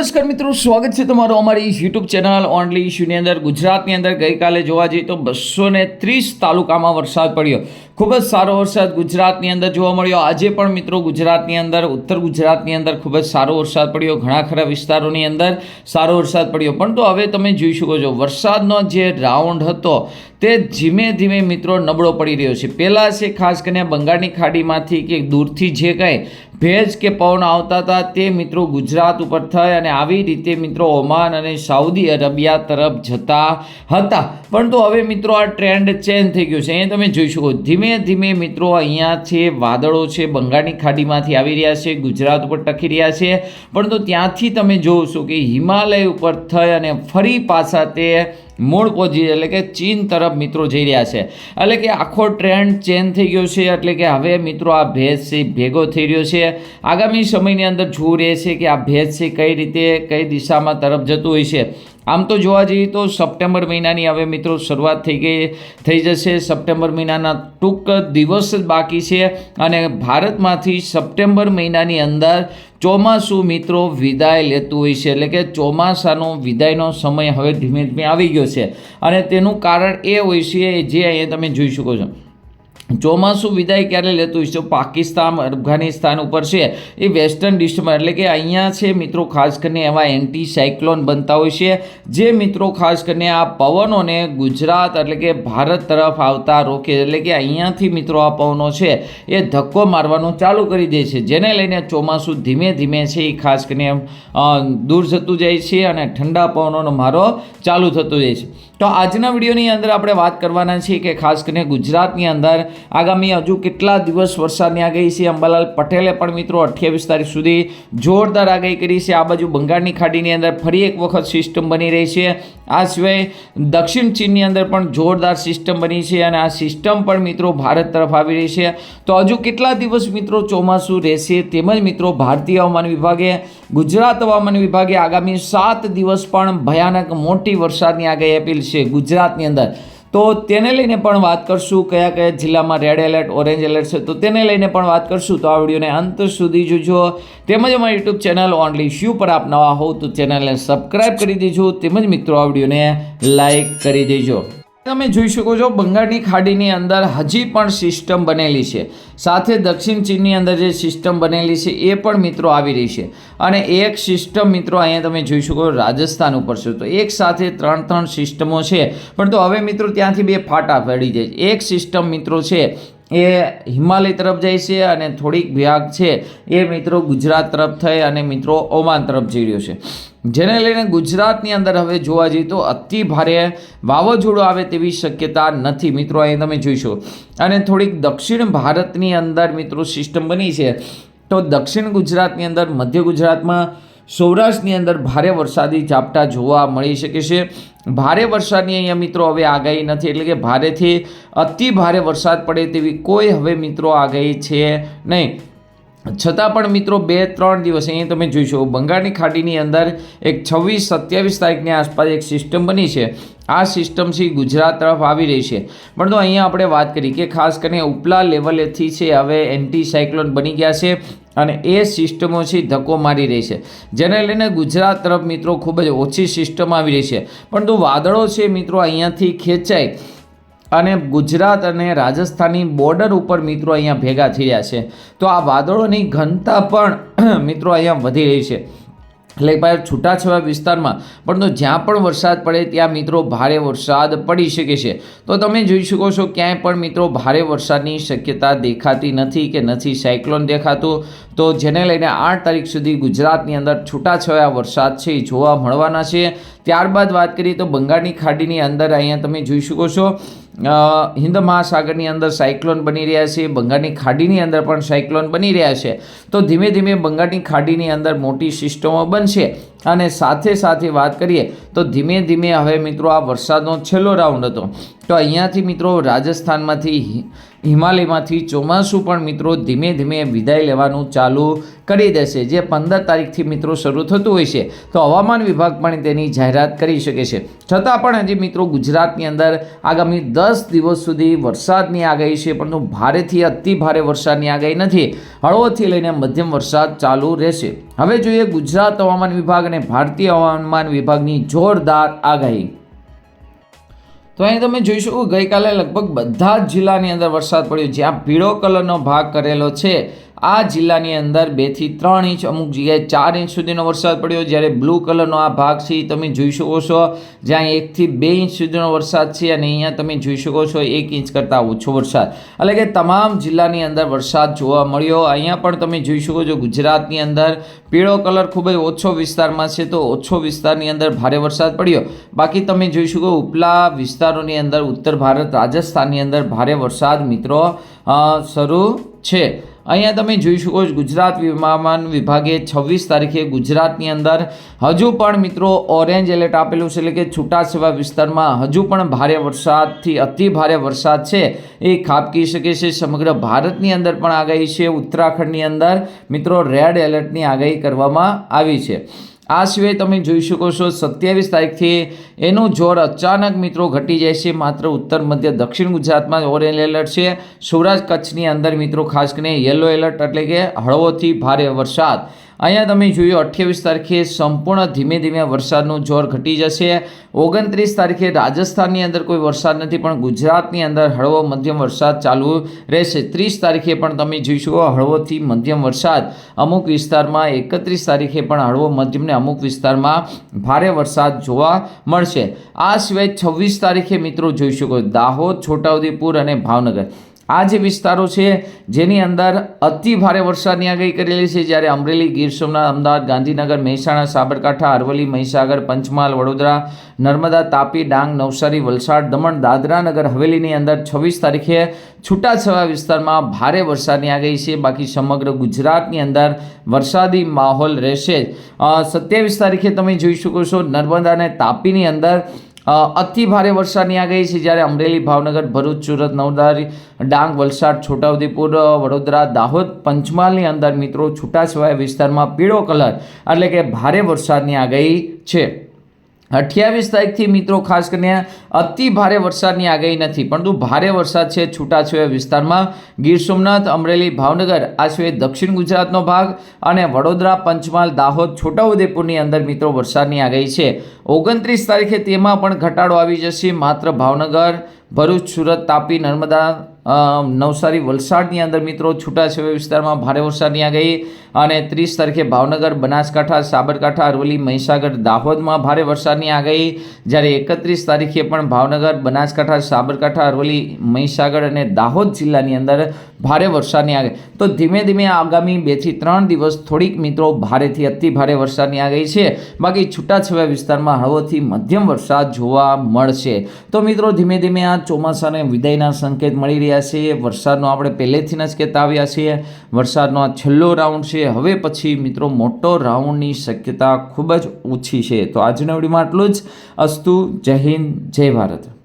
નમસ્કાર મિત્રો, સ્વાગત છે તમારું અમારી યુટ્યુબ ચેનલ ઓનલી ઇશ્યુની અંદર. ગુજરાતની અંદર ગઈકાલે જોવા જઈએ તો બસો ને ત્રીસ તાલુકામાં વરસાદ પડ્યો. ખૂબ જ સારો વરસાદ ગુજરાતની અંદર જોવા મળ્યો. આજે પણ મિત્રો ગુજરાતની અંદર, ઉત્તર ગુજરાતની અંદર ખૂબ જ સારો વરસાદ પડ્યો. ઘણા ખરા વિસ્તારોની અંદર સારો વરસાદ પડ્યો. પણ તો હવે તમે જોઈ શકો છો, વરસાદનો જે રાઉન્ડ હતો તે ધીમે ધીમે મિત્રો નબળો પડી રહ્યો છે. પહેલાં છે ખાસ કરીને બંગાળની ખાડીમાંથી કે દૂરથી જે કાંઈ ભેજ કે પવન આવતા હતા તે મિત્રો ગુજરાત ઉપર થઈ અને આવી રીતે મિત્રો ઓમાન અને સાઉદી અરેબિયા તરફ જતા હતા. પરંતુ હવે મિત્રો આ ટ્રેન્ડ ચેન્જ થઈ ગયો છે. અહીંયા તમે જોઈ શકો ધીમે ધીમે મિત્રો અહીંયા છે વાદળો છે બંગાળની ખાડીમાંથી આવી રહ્યા છે, ગુજરાત ઉપર ટકી રહ્યા છે. પરંતુ ત્યાંથી તમે જોશો કે હિમાલય ઉપર થઈ અને ફરી પાછા તે મૂળ પોઝી એટલે કે ચીન તરફ મિત્રો જઈ રહ્યા છે. એટલે કે આખો ટ્રેન્ડ ચેન્જ થઈ ગયો છે, એટલે કે હવે મિત્રો આ ભેજ છે ભેગો થઈ રહ્યો છે. આગામી સમયની અંદર જોવું રહે છે કે આ ભેજ છે કઈ રીતે, કઈ દિશામાં તરફ જતું હોય છે. આમ તો જોવા જઈએ તો સપ્ટેમ્બર મહિનાની હવે મિત્રો શરૂઆત થઈ ગઈ, થઈ જશે. સપ્ટેમ્બર મહિનાના ટૂંક દિવસ બાકી છે અને ભારતમાંથી સપ્ટેમ્બર મહિનાની અંદર ચોમાસું મિત્રો વિદાય લેતું હોય છે. એટલે કે ચોમાસાનો વિદાયનો સમય હવે ધીમે ધીમે આવી ગયો છે. અને તેનું કારણ એ હોય છે જે અહીંયા તમે જોઈ શકો છો. ચોમાસું વિદાય ક્યારે લેતું છે? પાકિસ્તાન, અફઘાનિસ્તાન ઉપર છે. એ વેસ્ટર્ન ડિસ્ટમાં એટલે કે અહીંયા છે મિત્રો, ખાસ કરીને એવા એન્ટી સાયક્લોન બનતા હોય છે. જે મિત્રો, ખાસ કરીને આ પવનોને ગુજરાત એટલે કે ભારત તરફ આવતા રોકે, એટલે કે અહીંયાથી મિત્રો આ પવનો છે એ ધક્કો મારવાનું ચાલુ કરી દે છે. જેને લઈને ચોમાસું ધીમે ધીમે છે એ ખાસ કરીને દૂર જતું જાય છે અને ઠંડા પવનોનો મારો ચાલુ થતો જાય છે. તો આજના વિડીયોની અંદર આપણે વાત કરવાના છીએ કે ખાસ કરીને ગુજરાતની અંદર આગામી હજુ કેટલા દિવસ વરસાદની આગાહી છે, અંબાલાલ પટેલે પણ મિત્રો અઠ્યાવીસ તારીખ સુધી જોરદાર આગાહી કરી છે. આ બાજુ બંગાળની ખાડીની અંદર ફરી એક વખત સિસ્ટમ બની રહી છે. આ સિવાય દક્ષિણ ચીનની અંદર પણ જોરદાર સિસ્ટમ બની છે અને આ સિસ્ટમ પણ મિત્રો ભારત તરફ આવી રહી છે. તો હજુ કેટલા દિવસ મિત્રો ચોમાસું રહેશે તેમજ મિત્રો ભારતીય હવામાન વિભાગે, ગુજરાત હવામાન વિભાગે આગામી સાત દિવસ પણ ભયાનક મોટી વરસાદની આગાહી આપેલી છે. ગુજરાતની અંદર. તો તેને લઈને પણ વાત કરશું કયા કયા જિલ્લામાં રેડ એલર્ટ ઓરેન્જ એલર્ટ છે. તો તેને લઈને પણ વાત કરશું. તો આ વિડીયોને અંત સુધી જોજો. તેમજ અમારી યુટ્યુબ ચેનલ ઓનલી શ્યુ પર આપ નવા હોવ તો ચેનલને સબસ્ક્રાઈબ કરી દેજો. તેમજ મિત્રો, આ વિડીયોને લાઈક કરી દેજો. તમે જોઈ શકો છો, બંગાળની ખાડીની અંદર હજી પણ સિસ્ટમ બનેલી છે. સાથે દક્ષિણ ચીનની અંદર જે સિસ્ટમ બનેલી છે એ પણ મિત્રો આવી રહી છે. અને એક સિસ્ટમ મિત્રો અહીંયા તમે જોઈ શકો રાજસ્થાન ઉપર છે. તો એક સાથે ત્રણ ત્રણ સિસ્ટમો છે. પણ તો હવે મિત્રો ત્યાંથી બે ફાટા પડી જાય એક સિસ્ટમ મિત્રો છે એ હિમાલય તરફ જાય છે અને થોડીક ભાગ છે એ મિત્રો ગુજરાત તરફ થઈ અને મિત્રો ઓમાન તરફ જઈ રહ્યો છે. જેને લઈને ગુજરાતની અંદર હવે જોવા જઈએ તો અતિ ભારે વાવાઝોડું આવે તેવી શક્યતા નથી. મિત્રો, અહીં તમે જોઈશો. અને થોડીક દક્ષિણ ભારતની અંદર મિત્રો સિસ્ટમ બની છે. તો દક્ષિણ ગુજરાતની અંદર મધ્ય ગુજરાતમાં સૌરાષ્ટ્રની અંદર ભારે વરસાદી ઝાપટા જોવા મળી શકે છે. ભારે વરસાદની અહીંયા મિત્રો હવે આગાહી નથી, એટલે કે ભારેથી અતિ ભારે વરસાદ પડે તેવી કોઈ હવે મિત્રો આગાહી છે નહીં. છતાં પણ મિત્રો બે ત્રણ દિવસ, અહીંયા તમે જોઈશો બંગાળની ખાડીની અંદર એક છવ્વીસ સત્યાવીસ તારીખની આસપાસ એક સિસ્ટમ બની છે. આ સિસ્ટમ છે ગુજરાત તરફ આવી રહી છે. પણ તો અહીંયા આપણે વાત કરી કે ખાસ કરીને ઉપલા લેવલેથી છે, હવે એન્ટી સાયક્લોન બની ગયા છે. અને એ સિસ્ટમો છે ધક્કો મારી રહી છે. જેને લઈને ગુજરાત તરફ મિત્રો ખૂબ જ ઓછી સિસ્ટમ આવી રહી છે. પરંતુ વાદળો છે મિત્રો અહીંયાથી ખેંચાય અને ગુજરાત અને રાજસ્થાનની બોર્ડર ઉપર મિત્રો અહીંયા ભેગા થઈ રહ્યા છે. તો આ વાદળોની ઘનતા પણ મિત્રો અહીંયા વધી રહી છે. એટલે ભાઈ છૂટાછવાયા વિસ્તારમાં, પરંતુ જ્યાં પણ વરસાદ પડે ત્યાં મિત્રો ભારે વરસાદ પડી શકે છે. તો તમે જોઈ શકો છો, ક્યાંય પણ મિત્રો ભારે વરસાદની શક્યતા દેખાતી નથી કે નથી સાયક્લોન દેખાતું. તો જેને લઈને આઠ તારીખ સુધી ગુજરાતની અંદર છૂટાછવાયા વરસાદ છે, એ જોવા મળવાના છે. ત્યારબાદ વાત કરીએ તો બંગાળની ખાડીની અંદર અહીંયા તમે જોઈ શકો છો હિન્દ મહાસાગરની અંદર સાયક્લોન બની રહ્યા છે, બંગાળની ખાડીની અંદર પણ સાયક્લોન બની રહ્યા છે. તો ધીમે ધીમે બંગાળની ખાડીની અંદર મોટી સિસ્ટમો બનશે અને સાથે સાથે વાત કરીએ તો ધીમે ધીમે હવે મિત્રો આ વરસાદનો છેલ્લો રાઉન્ડ હતો. તો અહીંયાથી મિત્રો રાજસ્થાનમાંથી હિમાલયમાંથી ચોમાસું પણ મિત્રો ધીમે ધીમે વિદાય લેવાનું ચાલુ કરી દેશે, જે પંદર તારીખથી મિત્રો શરૂ થતું હોય છે. તો હવામાન વિભાગ પણ તેની જાહેરાત કરી શકે છે. છતાં પણ હજી મિત્રો ગુજરાતની અંદર આગામી દસ દિવસ સુધી વરસાદની આગાહી છે, પરંતુ ભારેથી અતિ ભારે વરસાદની આગાહી નથી. હળવોથી લઈને મધ્યમ વરસાદ ચાલુ રહેશે. હવે જોઈએ ગુજરાત હવામાન વિભાગ અને ભારતીય હવામાન વિભાગની જોરદાર આગાહી. તો અહીં તમે જોઈ શકો ગઈકાલે લગભગ બધા જ જિલ્લાની અંદર વરસાદ પડ્યો. જ્યાં પીળો કલરનો ભાગ કરેલો છે. આ જિલ્લાની અંદર બેથી ત્રણ ઇંચ, અમુક જગ્યાએ ચાર ઇંચ સુધીનો વરસાદ પડ્યો. જ્યારે બ્લુ કલરનો આ ભાગ છે એ તમે જોઈ શકો છો. જ્યાં એકથી બે ઇંચ સુધીનો વરસાદ છે અને અહીંયા તમે જોઈ શકો છો એક ઇંચ કરતાં ઓછો વરસાદ. એટલે કે તમામ જિલ્લાની અંદર વરસાદ જોવા મળ્યો. અહીંયા પણ તમે જોઈ શકો છો ગુજરાતની અંદર પીળો કલર ખૂબ જ ઓછો વિસ્તારમાં છે, તો ઓછો વિસ્તારની અંદર ભારે વરસાદ પડ્યો. બાકી તમે જોઈ શકો ઉપલા વિસ્તારોની અંદર ઉત્તર ભારત, રાજસ્થાનની અંદર ભારે વરસાદ, મિત્રો શરૂ છે. અહીંયા તમે જોઈ શકો છો ગુજરાત હવામાન વિભાગે છવ્વીસ તારીખે ગુજરાતની અંદર હજુ પણ મિત્રો ઓરેન્જ એલર્ટ આપેલું છે એટલે કે છૂટાછવાયા વિસ્તારમાં હજુ પણ ભારે વરસાદથી અતિ ભારે વરસાદ છે. એ ખાબકી શકે છે સમગ્ર ભારતની અંદર પણ આગાહી છે. ઉત્તરાખંડની અંદર મિત્રો રેડ એલર્ટની આગાહી કરવામાં આવી છે. આ સિવાય તમે જોઈ શકો છો સત્યાવીસ તારીખથી એનું જોર અચાનક મિત્રો ઘટી જાય છે. માત્ર ઉત્તર, મધ્ય, દક્ષિણ ગુજરાતમાં ઓરેન્જ એલર્ટ છે. સૌરાષ્ટ્ર કચ્છની અંદર મિત્રો ખાસ કરીને યલો એલર્ટ એટલે કે હળવોથી ભારે વરસાદ. અહીંયા તમે જોયું અઠ્યાવીસ તારીખે સંપૂર્ણ ધીમે ધીમે વરસાદનું જોર ઘટી જશે. ઓગણત્રીસ તારીખે રાજસ્થાનની અંદર કોઈ વરસાદ નથી, પણ ગુજરાતની અંદર હળવો મધ્યમ વરસાદ ચાલુ રહેશે. ત્રીસ તારીખે પણ તમે જોઈ શકો હળવોથી મધ્યમ વરસાદ. અમુક વિસ્તારમાં એકત્રીસ તારીખે પણ હળવો મધ્યમને અમુક વિસ્તારમાં ભારે વરસાદ જોવા મળશે. આ સિવાય છવ્વીસ તારીખે મિત્રો જોઈ શકો દાહોદ, છોટાઉદેપુર અને ભાવનગર. આ જે વિસ્તારો છે, જેની અંદર અતિ ભારે વરસાદની આગાહી કરેલી છે, જ્યારે અમરેલી, ગીર સોમનાથ, અમદાવાદ, ગાંધીનગર, મહેસાણા, સાબરકાંઠા, અરવલ્લી, મહીસાગર, પંચમહાલ, વડોદરા, નર્મદા, તાપી, ડાંગ, નવસારી, વલસાડ, દમણ, દાદરા નગર હવેલીની અંદર છવ્વીસ તારીખે છૂટાછવાયા વિસ્તારમાં ભારે વરસાદની આગાહી છે. બાકી સમગ્ર ગુજરાતની અંદર વરસાદી માહોલ રહેશે. સત્યાવીસ તારીખે તમે જોઈ શકો છો, નર્મદા અને તાપીની અંદર અતિ ભારે વરસાદની આગાહી છે જ્યારે અમરેલી, ભાવનગર, ભરૂચ, સુરત નવદારી ડાંગ, વલસાડ, છોટાઉદેપુર, વડોદરા, દાહોદ, પંચમહાલની અંદર મિત્રો છૂટાછવાયા વિસ્તારમાં પીળો કલર એટલે કે ભારે વરસાદની આગાહી છે. અઠ્યાવીસ તારીખથી મિત્રો, ખાસ કરીને અતિ ભારે વરસાદની આગાહી નથી, પરંતુ ભારે વરસાદ છે છૂટાછવાયા વિસ્તારમાં. ગીર સોમનાથ, અમરેલી, ભાવનગર, આ સિવાય દક્ષિણ ગુજરાતનો ભાગ અને વડોદરા, પંચમહાલ, દાહોદ, છોટાઉદેપુરની અંદર મિત્રો વરસાદની આગાહી છે. ઓગણત્રીસ તારીખે તેમાં પણ ઘટાડો આવી જશે. માત્ર ભાવનગર, ભરૂચ, સુરત, તાપી, નર્મદા નવસારી વલસાડની અંદર મિત્રો છૂટાછવાયા વિસ્તારમાં ભારે વરસાદની આગાહી અને ત્રીસ તારીખે ભાવનગર, બનાસકાંઠા, સાબરકાંઠા, અરવલ્લી, મહીસાગર, દાહોદમાં ભારે વરસાદની આગાહી. જ્યારે એકત્રીસ તારીખે પણ ભાવનગર, બનાસકાંઠા, સાબરકાંઠા, અરવલ્લી, મહીસાગર અને દાહોદ જિલ્લાની અંદર ભારે વરસાદની આગાહી. તો ધીમે ધીમે આગામી બેથી ત્રણ દિવસ થોડીક મિત્રો ભારેથી અતિ ભારે વરસાદની આગાહી છે. બાકી છૂટાછવાયા વિસ્તારમાં હળવોથી મધ્યમ વરસાદ જોવા મળશે. તો મિત્રો ધીમે ધીમે આ ચોમાસાને વિદાયના સંકેત મળી રહ્યા છે વરસાદનો આપણે પહેલેથી જ કહેતા આવ્યા છીએ, વરસાદનો આ છેલ્લો રાઉન્ડ છે, હવે પછી મિત્રો મોટો રાઉન્ડની શક્યતા ખૂબ જ ઓછી છે. તો આજના વિડીયોમાં આટલું જ. અસ્તુ, જય હિન્દ, જય ભારત.